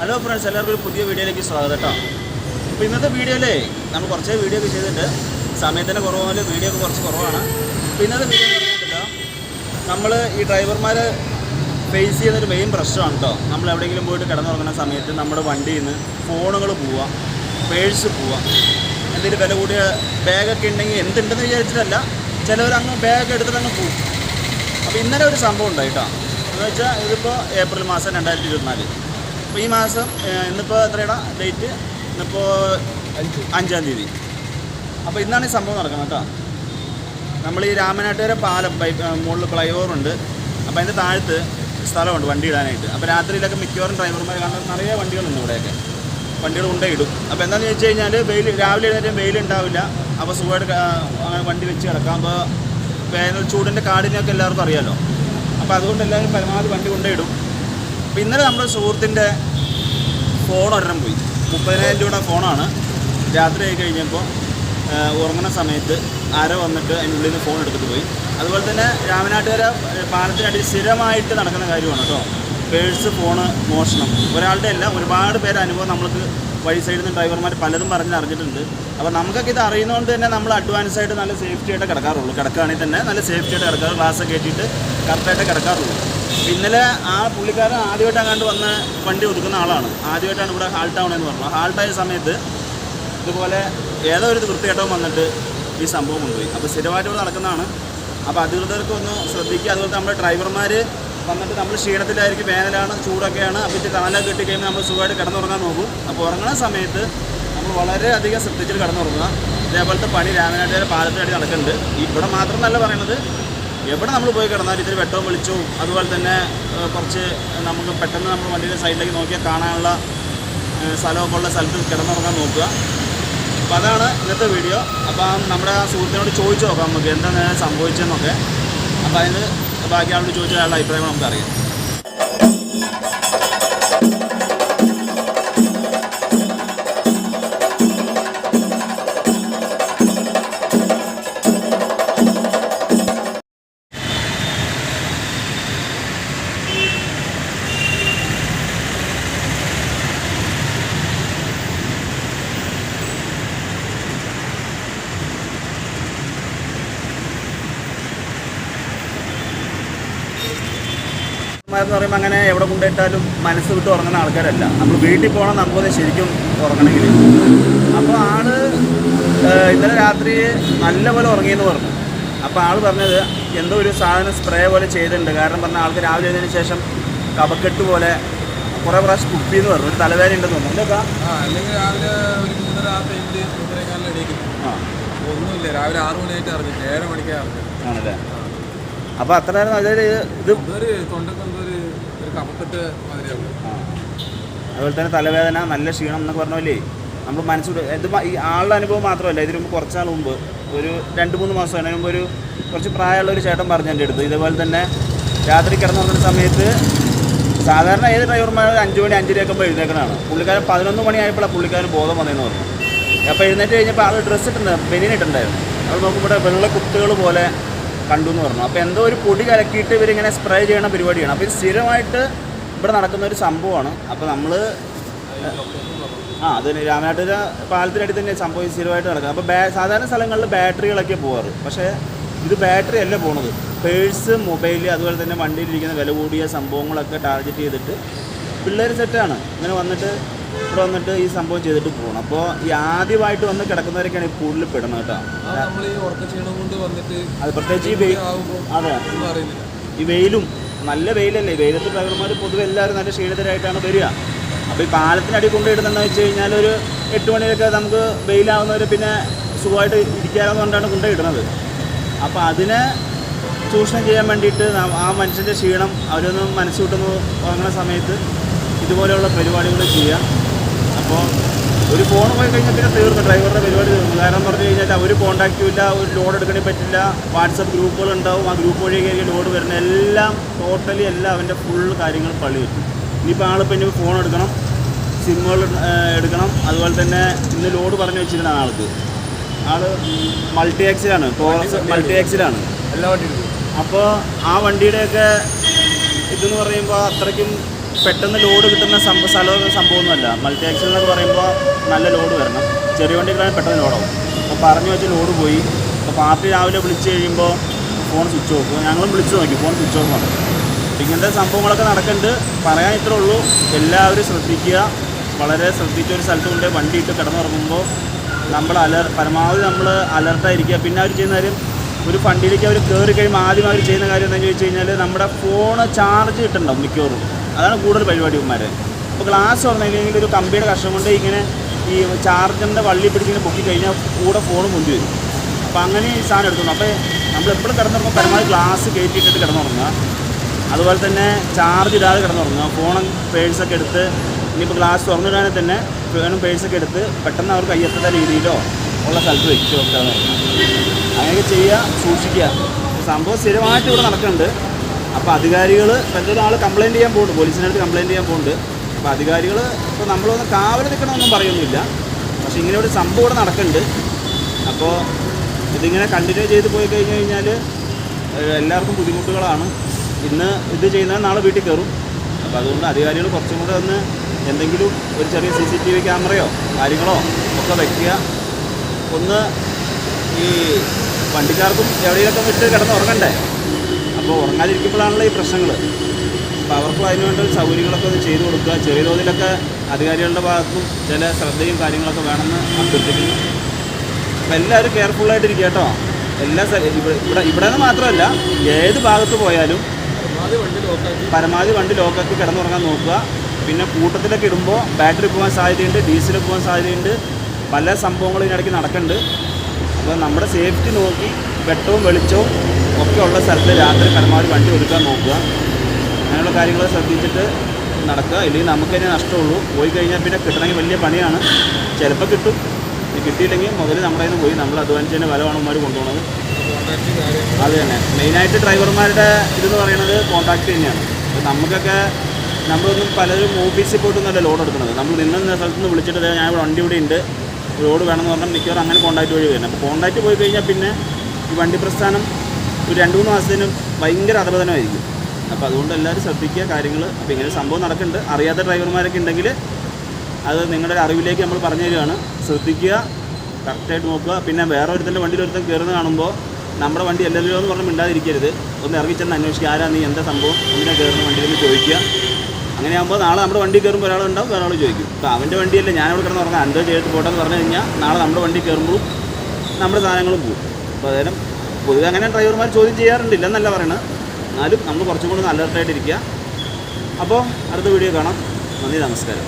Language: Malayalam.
ഹലോ ഫ്രണ്ട്സ് എല്ലാവർക്കും ഒരു പുതിയ വീഡിയോയിലേക്ക് സ്വാഗതം കേട്ടോ. അപ്പോൾ ഇന്നത്തെ വീഡിയോയിലേ നമ്മൾ കുറച്ച് വീഡിയോ ഒക്കെ ചെയ്തിട്ട് സമയത്തിന്റെ കുറവാണ് വീഡിയോ ഒക്കെ കുറച്ച് കുറവാണ്. അപ്പോൾ ഇന്നത്തെ വീഡിയോ എന്ന് നമ്മൾ ഈ ഡ്രൈവർമാർ ഫേസ് ചെയ്യുന്നൊരു മെയിൻ പ്രശ്നമാണ് കേട്ടോ നമ്മൾ എവിടെയെങ്കിലും പോയിട്ട് കിടന്നുറങ്ങുന്ന സമയത്ത് നമ്മുടെ വണ്ടിയിൽ നിന്ന് ഫോണുകൾ പോവാം പേഴ്സ് പോവാം. എന്തെങ്കിലും വില കൂടിയ ബാഗൊക്കെ ഉണ്ടെങ്കിൽ എന്തുണ്ടെന്ന് വിചാരിച്ചിട്ടല്ല ചിലവർ അങ്ങ് ബാഗ് എടുത്തിട്ട് അങ്ങ് അപ്പോൾ ഇന്നലെ ഒരു സംഭവം ഉണ്ടായിട്ടോ എന്ന് വെച്ചാൽ ഇതിപ്പോൾ ഏപ്രിൽ മാസം രണ്ടായിരത്തി ഇരുപത്തിനാല്. അപ്പോൾ ഈ മാസം ഇന്നിപ്പോൾ എത്രയാണ് ഡേറ്റ് ഇന്നിപ്പോൾ അഞ്ചാം. തീയതി. അപ്പോൾ ഇന്നാണ് ഈ സംഭവം നടക്കുന്നത് കേട്ടോ. നമ്മൾ ഈ രാമനാട്ടുകര പാലം ബൈ മുകളിൽ ഫ്ലൈ ഓവർ ഉണ്ട്. അപ്പോൾ അതിന്റെ താഴത്ത് സ്ഥലമുണ്ട് വണ്ടി ഇടാനായിട്ട് അപ്പോൾ രാത്രിയിലൊക്കെ മിക്കവാറും ഡ്രൈവർമാർ കാരണം നിറയെ വണ്ടികളുണ്ട് ഇവിടെയൊക്കെ. വണ്ടികൾ കൊണ്ടേ ഇടും അപ്പോൾ എന്താണെന്ന് വെച്ച് കഴിഞ്ഞാൽ വെയിൽ രാവിലെ എഴുന്നേറ്റ് വെയിൽ ഉണ്ടാവില്ല. അപ്പോൾ സുഖമായിട്ട് അങ്ങനെ വണ്ടി വെച്ച് കിടക്കാം. അപ്പോൾ വേനൽ ചൂടിന്റെ കാടിനെയൊക്കെ എല്ലാവർക്കും അറിയാമല്ലോ അപ്പോൾ അതുകൊണ്ട് എല്ലാവരും പരമാവധി വണ്ടി കൊണ്ടേ ഇടും. അപ്പോൾ ഇന്നലെ നമ്മുടെ സുഹൃത്തിന്റെ ഫോൺ ഒരെണ്ണം പോയി. മുപ്പതിനായിരം രൂപയുടെ ഫോണാണ് രാത്രി ആയി കഴിഞ്ഞപ്പോൾ ഉറങ്ങുന്ന സമയത്ത് ആരോ വന്നിട്ട് അതിന്റെ ഉള്ളിൽ നിന്ന് ഫോൺ എടുത്തിട്ട് പോയി. അതുപോലെ തന്നെ രാമനാട്ടുകര പാലത്തിനടി സ്ഥിരമായിട്ട് നടക്കുന്ന കാര്യമാണ് കേട്ടോ. പേഴ്സ് ഫോണ് മോഷണം. ഒരാളുടെ അല്ല ഒരുപാട് പേര് അനുഭവം നമ്മൾക്ക് വഴി സൈഡിൽ നിന്ന് ഡ്രൈവർമാർ പലതും പറഞ്ഞ് അറിഞ്ഞിട്ടുണ്ട്. അപ്പോൾ നമുക്കൊക്കെ ഇത് അറിയുന്നതുകൊണ്ട് തന്നെ നമ്മൾ അഡ്വാൻസ് ആയിട്ട് നല്ല സേഫ്റ്റി ആയിട്ട് കിടക്കാറുള്ളൂ. കിടക്കുകയാണെങ്കിൽ തന്നെ നല്ല സേഫ്റ്റി ആയിട്ട് കിടക്കാറ് ഗ്ലാസ് കയറ്റിയിട്ട് കറക്റ്റായിട്ട് കിടക്കാറുള്ളൂ. ഇന്നലെ ആ പുള്ളിക്കാരൻ ആദ്യമായിട്ട് അങ്ങാണ്ട് വന്ന് വണ്ടി ഒതുക്കുന്ന ആളാണ്. ആദ്യമായിട്ടാണ് ഇവിടെ ഹാൾട്ട് ആവണമെന്ന് പറഞ്ഞു ഹാൾട്ടായ സമയത്ത് ഇതുപോലെ ഏതോ ഒരു വൃത്തികേട്ടവും വന്നിട്ട് ഈ സംഭവം കൊണ്ടുപോയി. അപ്പോൾ സ്ഥിരമായിട്ട് ഇവിടെ നടക്കുന്നതാണ്. അപ്പോൾ അധികൃതർക്ക് ഒന്ന് ശ്രദ്ധിക്കുക. അതുപോലെ നമ്മുടെ ഡ്രൈവർമാർ വന്നിട്ട് നമ്മൾ ക്ഷീണത്തിലായിരിക്കും വേനലാണ് ചൂടൊക്കെയാണ്. അപ്പോൾ ഇത് തണലൊക്കെ കിട്ടി കഴിയുമ്പോൾ നമ്മൾ സുഖമായിട്ട് കിടന്നുറങ്ങാൻ നോക്കും അപ്പോൾ ഉറങ്ങുന്ന സമയത്ത് നമ്മൾ വളരെയധികം ശ്രദ്ധിച്ചിട്ട് കിടന്നുറങ്ങുക. ഇതേപോലത്തെ പണി രാമനാട്ടുകാരെ പാലത്തിനടി നടക്കുന്നുണ്ട്. ഇവിടെ മാത്രം നല്ല പറയുന്നത് എവിടെ നമ്മൾ പോയി കിടന്നാലും ഇത്തിരി വെട്ടവും വിളിച്ചു അതുപോലെ തന്നെ കുറച്ച് നമുക്ക് പെട്ടെന്ന് നമ്മൾ വണ്ടിയുടെ സൈഡിലേക്ക് നോക്കിയാൽ കാണാനുള്ള സ്ഥലമൊക്കെ ഉള്ള സ്ഥലത്ത് കിടന്നുറങ്ങാൻ നോക്കുക. അപ്പോൾ അതാണ് ഇന്നത്തെ വീഡിയോ. അപ്പം നമ്മുടെ സുഹൃത്തിനോട് ചോദിച്ചു നോക്കാം നമുക്ക് എന്താണ് സംഭവിച്ചതെന്നൊക്കെ. അപ്പോൾ അതിന് ബാക്കി ആളോട് ചോദിച്ചാൽ അയാളുടെ അഭിപ്രായം നമുക്കറിയാം. എന്ന് പറയുമ്പോൾ അങ്ങനെ എവിടെ കൊണ്ടിട്ടാലും മനസ്സ് വിട്ട് ഉറങ്ങുന്ന ആൾക്കാരല്ല. നമ്മൾ വീട്ടിൽ പോകണം നമുക്ക് ശരിക്കും ഉറങ്ങണമെങ്കിൽ. അപ്പോൾ ആൾ ഇന്നലെ രാത്രി നല്ലപോലെ ഉറങ്ങിയെന്ന് പറഞ്ഞു. അപ്പോൾ ആൾ പറഞ്ഞത് എന്തോ ഒരു സാധനം സ്പ്രേ പോലെ ചെയ്തിട്ടുണ്ട്. കാരണം പറഞ്ഞാൽ ആൾക്ക് രാവിലെ ചെയ്തതിന് ശേഷം കപക്കെട്ട് പോലെ കുറേ പ്രാവശ്യം കുപ്പി എന്ന് പറഞ്ഞു. ഒരു തലവേദന ഉണ്ടെന്ന് തോന്നുന്നു. ആ അല്ലെങ്കിൽ രാവിലെ ഒരു മൂന്നര ആ. മൂന്നരക്കാലിൽ ഒന്നുമില്ല. രാവിലെ ആറ് മണിയായിട്ട് ആയിട്ട് ഏഴര മണിക്കാണ് അറിഞ്ഞത് ആണല്ലേ? അപ്പോൾ അത്ര നേരം അതായത് ഇത് അതുപോലെ തന്നെ തലവേദന നല്ല ക്ഷീണം എന്നൊക്കെ പറഞ്ഞല്ലേ നമ്മൾ മനസ്സിൽ ഇത് ഈ ആളുടെ അനുഭവം മാത്രമല്ല ഇതിന് മുമ്പ് കുറച്ചാൾ മുമ്പ് ഒരു രണ്ട് മൂന്ന് മാസം അതിന് മുമ്പ് ഒരു കുറച്ച് പ്രായമുള്ള ഒരു ചേട്ടൻ പറഞ്ഞു എന്റെ അടുത്ത്. ഇതേപോലെ തന്നെ രാത്രി കിടന്നുറങ്ങുന്ന സമയത്ത് സാധാരണ ഏത് ഡ്രൈവർമാർ അഞ്ച് മണി അഞ്ചരയൊക്കെ ആകുമ്പോൾ എഴുന്നേക്കണതാണ് പുള്ളിക്കാരൻ പതിനൊന്ന് മണിയായപ്പോഴാണ് പുള്ളിക്കാരൻ ബോധം വന്നതെന്ന് പറഞ്ഞു അപ്പോൾ എഴുന്നേറ്റ് കഴിഞ്ഞപ്പോൾ ആൾ ഡ്രസ്സ് ഇട്ടുണ്ടായിരുന്നു ബനിയൻ ഇട്ടുണ്ടായിരുന്നു അത് നോക്കുമ്പോൾ വെള്ള കുത്തുകൾ പോലെ കണ്ടു എന്ന് പറഞ്ഞു. അപ്പോൾ എന്തോ ഒരു പൊടി കലക്കിയിട്ട് ഇവരിങ്ങനെ സ്പ്രേ ചെയ്യണ പരിപാടിയാണ്. അപ്പോൾ ഇത് സ്ഥിരമായിട്ട് ഇവിടെ നടക്കുന്ന ഒരു സംഭവമാണ്. അപ്പോൾ നമ്മൾ ആ അത് രാമനാട്ടുകര പാലത്തിനടി തന്നെ സംഭവം. സ്ഥിരമായിട്ട് നടക്കുക അപ്പോൾ ബാ സാധാരണ സ്ഥലങ്ങളിൽ ബാറ്ററികളൊക്കെ പോകാറ്. പക്ഷേ ഇത് ബാറ്ററി അല്ല പോണത്. പേഴ്സ് മൊബൈൽ അതുപോലെ തന്നെ വണ്ടിയിലിരിക്കുന്ന വില കൂടിയ സംഭവങ്ങളൊക്കെ ടാർഗറ്റ് ചെയ്തിട്ട് പിള്ളേർ സെറ്റാണ് ഇങ്ങനെ വന്നിട്ട് ഇവിടെ വന്നിട്ട് ഈ സംഭവം ചെയ്തിട്ട് പോകണം അപ്പോൾ ഈ ആദ്യമായിട്ട് വന്ന് കിടക്കുന്നവരൊക്കെയാണ് ഈ കൂടുതൽ പെടുന്നത് കേട്ടോ. അത് പ്രത്യേകിച്ച് ഈ വെയിൽ അതെ. ഈ വെയിലും നല്ല വെയിലല്ലേ? വെയിലത്ത് ഡ്രൈവർമാർ പൊതുവെ എല്ലാവരും നല്ല ക്ഷീണിതരായിട്ടാണ് വരിക. അപ്പോൾ ഈ പാലത്തിനടി കൊണ്ടിടുന്നതെന്ന് വെച്ച് കഴിഞ്ഞാൽ ഒരു എട്ട് മണിയൊക്കെ നമുക്ക് വെയിലാവുന്നവർ പിന്നെ സുഖമായിട്ട് ഇരിക്കാമെന്ന് കൊണ്ടാണ് കൊണ്ടിടുന്നത് അപ്പോൾ അതിനെ ചൂഷണം ചെയ്യാൻ വേണ്ടിയിട്ട് ആ മനുഷ്യന്റെ ക്ഷീണം അവരൊന്നും മനസ്സ് വാങ്ങുന്ന ഉറങ്ങുന്ന സമയത്ത് ഇതുപോലെയുള്ള പരിപാടികൾ ചെയ്യുക. അപ്പോൾ ഒരു ഫോൺ പോയി കഴിഞ്ഞാൽ പിന്നെ തീർന്നു. ഡ്രൈവറുടെ പരിപാടി തീർന്നു. കാരണം പറഞ്ഞു കഴിഞ്ഞാൽ അവർ കോൺടാക്റ്റും ഇല്ല ഒരു ലോഡ് എടുക്കണേ പറ്റില്ല. വാട്സപ്പ് ഗ്രൂപ്പുകൾ ഉണ്ടാവും. ആ ഗ്രൂപ്പ് വഴിയൊക്കെ ലോഡ് വരുന്ന എല്ലാം ടോട്ടലി എല്ലാം അവന്റെ ഫുൾ കാര്യങ്ങൾ പള്ളി വെച്ചു ഇനിയിപ്പോൾ ആളിപ്പോൾ ഇനി ഫോൺ എടുക്കണം സിമ്മുകൾ എടുക്കണം. അതുപോലെ തന്നെ ഇന്ന് ലോഡ് പറഞ്ഞു വെച്ചിരുന്ന ആൾക്ക്. ആൾ മൾട്ടി ആക്സിലാണ് ടോറസ് മൾട്ടി ആക്സിലാണ് എല്ലാ വണ്ടിയും അപ്പോൾ ആ വണ്ടിയുടെയൊക്കെ ഇതെന്ന് പറയുമ്പോൾ അത്രയ്ക്കും പെട്ടെന്ന് ലോഡ് കിട്ടുന്ന സ്ഥലം സംഭവമൊന്നുമല്ല. മൾട്ടി ആക്സിൽ എന്നൊക്കെ പറയുമ്പോൾ നല്ല ലോഡ് വരണം. ചെറിയ വണ്ടികളാണ് പെട്ടെന്ന് ലോഡാവും. അപ്പോൾ പറഞ്ഞു വെച്ച് ലോഡ് പോയി. അപ്പോൾ പാർട്ടി രാവിലെ വിളിച്ച് കഴിയുമ്പോൾ ഫോൺ സ്വിച്ച് ഓഫ് ഞങ്ങളും വിളിച്ച് നോക്കി. ഫോൺ സ്വിച്ച് ഓഫ് ആണ്. ഇങ്ങനത്തെ സംഭവങ്ങളൊക്കെ നടക്കുന്നുണ്ട്. പറയാൻ ഇത്രേ ഉള്ളൂ. എല്ലാവരും ശ്രദ്ധിക്കുക. വളരെ ശ്രദ്ധിച്ച ഒരു സ്ഥലത്ത് കൊണ്ട് വണ്ടി ഇട്ട് കിടന്നുറങ്ങുമ്പോൾ നമ്മൾ അലർ പരമാവധി നമ്മൾ അലർട്ടായിരിക്കുക പിന്നെ അവർ ചെയ്യുന്ന കാര്യം ഒരു ഫണ്ടിലേക്ക് അവർ കയറി കഴിയുമ്പോൾ ആദ്യം അവർ ചെയ്യുന്ന കാര്യം എന്താണെന്ന് ചോദിച്ചു കഴിഞ്ഞാൽ നമ്മുടെ ഫോൺ ചാർജ് കിട്ടുന്നുണ്ടാവും മിക്കവാറും. അതാണ് കൂടുതൽ പരിപാടിമാരെ അപ്പോൾ ഗ്ലാസ് തുറന്നില്ലെങ്കിൽ ഒരു കമ്പിയുടെ കഷ്ണം കൊണ്ട് ഇങ്ങനെ ഈ ചാർജറിന്റെ വള്ളി പിടിച്ചിങ്ങനെ പൊക്കി കഴിഞ്ഞാൽ കൂടെ ഫോൺ മുന്തി വരും. അപ്പോൾ അങ്ങനെ ഈ സാധനം എടുക്കുന്നു അപ്പോൾ നമ്മൾ എപ്പോഴും കിടന്നുറങ്ങുമ്പോൾ പരമാവധി ഗ്ലാസ് കയറ്റിയിട്ടിട്ട് കിടന്നുറങ്ങുക. അതുപോലെ തന്നെ ചാർജ് ഇടാതെ കിടന്നുറങ്ങുക. ഫോണും പേഴ്സൊക്കെ എടുത്ത് ഇനിയിപ്പോൾ ഗ്ലാസ് തുറന്നിടാനെ തന്നെ ഫോണും പേഴ്സൊക്കെ എടുത്ത് പെട്ടെന്ന് അവർ കയ്യെത്തുന്ന രീതിയിലോ ഉള്ള സ്ഥലത്ത് വെച്ച് വെക്കുക അങ്ങനെയൊക്കെ ചെയ്യുക സൂക്ഷിക്കുക. സംഭവം സ്ഥിരമായിട്ട് ഇവിടെ നടക്കുന്നുണ്ട്. അപ്പോൾ അധികാരികൾ മറ്റൊരു ആൾ കംപ്ലയിന്റ് ചെയ്യാൻ പോകുന്നുണ്ട് പോലീസിനടുത്ത് കംപ്ലയിന്റ് ചെയ്യാൻ പോകുന്നുണ്ട് അപ്പോൾ അധികാരികൾ ഇപ്പോൾ നമ്മളൊന്ന് കാവൽ നിൽക്കണമെന്നൊന്നും പറയുന്നില്ല. പക്ഷേ ഇങ്ങനെ ഒരു സംഭവം ഇവിടെ നടക്കുന്നുണ്ട്. അപ്പോൾ ഇതിങ്ങനെ കണ്ടിന്യൂ ചെയ്ത് പോയി കഴിഞ്ഞ് കഴിഞ്ഞാൽ എല്ലാവർക്കും ബുദ്ധിമുട്ടുകളാണ്. ഇന്ന് ഇത് ചെയ്യുന്നത് നാളെ വീട്ടിൽ കയറും. അപ്പോൾ അതുകൊണ്ട് അധികാരികൾ കുറച്ചും കൂടെ ഒന്ന് എന്തെങ്കിലും ഒരു ചെറിയ സി സി ടി വി ക്യാമറയോ കാര്യങ്ങളോ ഒക്കെ വയ്ക്കുക ഒന്ന് ഈ വണ്ടിക്കാർക്കും എവിടെയൊക്കെ വിട്ട് കിടന്ന് ഉറങ്ങണ്ടേ അപ്പോൾ ഉറങ്ങാതിരിക്കുമ്പോഴാണല്ലോ ഈ പ്രശ്നങ്ങൾ അപ്പോൾ അവർക്കും അതിനുവേണ്ട സൗകര്യങ്ങളൊക്കെ ഒന്ന് ചെയ്തു കൊടുക്കുക. ചെറിയ തോതിലൊക്കെ അധികാരികളുടെ ഭാഗത്തും ചില ശ്രദ്ധയും കാര്യങ്ങളൊക്കെ വേണമെന്ന് അഭ്യർത്ഥിക്കുന്നു. അപ്പോൾ എല്ലാവരും കെയർഫുള്ളായിട്ടിരിക്കുക കേട്ടോ. എല്ലാ ഇവിടെ ഇവിടെ നിന്ന് മാത്രമല്ല ഏത് ഭാഗത്ത് പോയാലും പരമാവധി വണ്ടി ലോക്കാക്കി പരമാവധി വണ്ടി ലോക്കാക്കി കിടന്നുറങ്ങാൻ നോക്കുക. പിന്നെ കൂട്ടത്തിലൊക്കെ ഇടുമ്പോൾ ബാറ്ററി പോകാൻ സാധ്യതയുണ്ട് ഡീസൽ പോകാൻ സാധ്യതയുണ്ട്. പല സംഭവങ്ങളും ഇതിനിടയ്ക്ക് നടക്കുന്നുണ്ട്. അപ്പോൾ നമ്മുടെ സേഫ്റ്റി നോക്കി വെട്ടവും വെളിച്ചവും ഒക്കെ ഉള്ള സ്ഥലത്ത് രാത്രി പരമാവധി വണ്ടി ഒതുക്കാൻ നോക്കുക. അങ്ങനെയുള്ള കാര്യങ്ങൾ ശ്രദ്ധിച്ചിട്ട് നടക്കുക. ഇല്ലെങ്കിൽ നമുക്ക് തന്നെ നഷ്ടമുള്ളൂ. പോയി കഴിഞ്ഞാൽ പിന്നെ കിട്ടണമെങ്കിൽ വലിയ പണിയാണ്. ചിലപ്പോൾ കിട്ടും. കിട്ടിയില്ലെങ്കിൽ മുതൽ നമ്മുടെ നിന്ന് പോയി. നമ്മൾ അധ്വാനിച്ചതിന്റെ തന്നെ ഉമ്മാർ കൊണ്ടുപോകുന്നത് അത് തന്നെ. മെയിനായിട്ട് ഡ്രൈവർമാരുടെ ഇതെന്ന് പറയുന്നത് കോൺട്രാക്ട് തന്നെയാണ്. അപ്പോൾ നമുക്കൊക്കെ നമ്മളൊന്നും പലരും ഓഫീസിൽ പോയിട്ടൊന്നുമല്ല ലോഡ് എടുക്കുന്നത്. നമ്മൾ നിന്ന സ്ഥലത്ത് നിന്ന് വിളിച്ചിട്ട് ഞാൻ ഇവിടെ വണ്ടി ഇവിടെ ഉണ്ട്. ലോഡ് വേണമെന്ന് പറഞ്ഞാൽ മിക്കവാറും അങ്ങനെ കോൺടാക്ട് വഴി വരുന്നത്. അപ്പോൾ കോൺടാക്ട് പോയി കഴിഞ്ഞാൽ പിന്നെ ഈ വണ്ടി പ്രസ്ഥാനം ഒരു രണ്ട് മൂന്ന് മാസത്തിന് ഭയങ്കര അധപതനമായിരിക്കും. അപ്പോൾ അതുകൊണ്ട് എല്ലാവരും ശ്രദ്ധിക്കുക കാര്യങ്ങൾ അപ്പോൾ ഇങ്ങനെ സംഭവം നടക്കുന്നുണ്ട്. അറിയാത്ത ഡ്രൈവർമാരൊക്കെ ഉണ്ടെങ്കിൽ അത് നിങ്ങളുടെ അറിവിലേക്ക് നമ്മൾ പറഞ്ഞു തരികയാണ്. ശ്രദ്ധിക്കുക കറക്റ്റായിട്ട് നോക്കുക. പിന്നെ വേറെ ഒരുത്തന്റെ വണ്ടിയിൽ ഒരുത്തൻ കയറുന്ന കാണുമ്പോൾ നമ്മുടെ വണ്ടി അല്ലല്ലോ എന്ന് പറഞ്ഞ് മിണ്ടാതിരിക്കരുത്. ഒന്ന് ഇറങ്ങി ചെന്ന് അന്വേഷിക്കുക. ആരാ നീ? എന്താ സംഭവം? എന്തിനാ കയറുന്ന വണ്ടിയിൽ ചോദിക്കുക. അങ്ങനെയാകുമ്പോൾ നാളെ നമ്മുടെ വണ്ടി കയറുമ്പോൾ ഒരാളുണ്ടാവും വേറെ ആൾ ചോദിക്കും. അപ്പോൾ അവന്റെ വണ്ടിയല്ലേ? ഞാനിവിടെ കിടന്ന് പറഞ്ഞാൽ എന്തോ ചെയ്തിട്ട് പോട്ടെന്ന് പറഞ്ഞു കഴിഞ്ഞാൽ നാളെ നമ്മുടെ വണ്ടി കയറുമ്പോഴും നമ്മുടെ സാധനങ്ങളും പോകും അപ്പോൾ അതായത് പൊതുവെ അങ്ങനെ ഡ്രൈവർമാർ ചോദ്യം ചെയ്യാറുണ്ട് ഇല്ലെന്നല്ല പറയണത്. എന്നാലും നമ്മൾ കുറച്ചും കൂടി അലർട്ടായിട്ടിരിക്കുക അപ്പോൾ അടുത്ത വീഡിയോ കാണാം. നന്ദി നമസ്കാരം.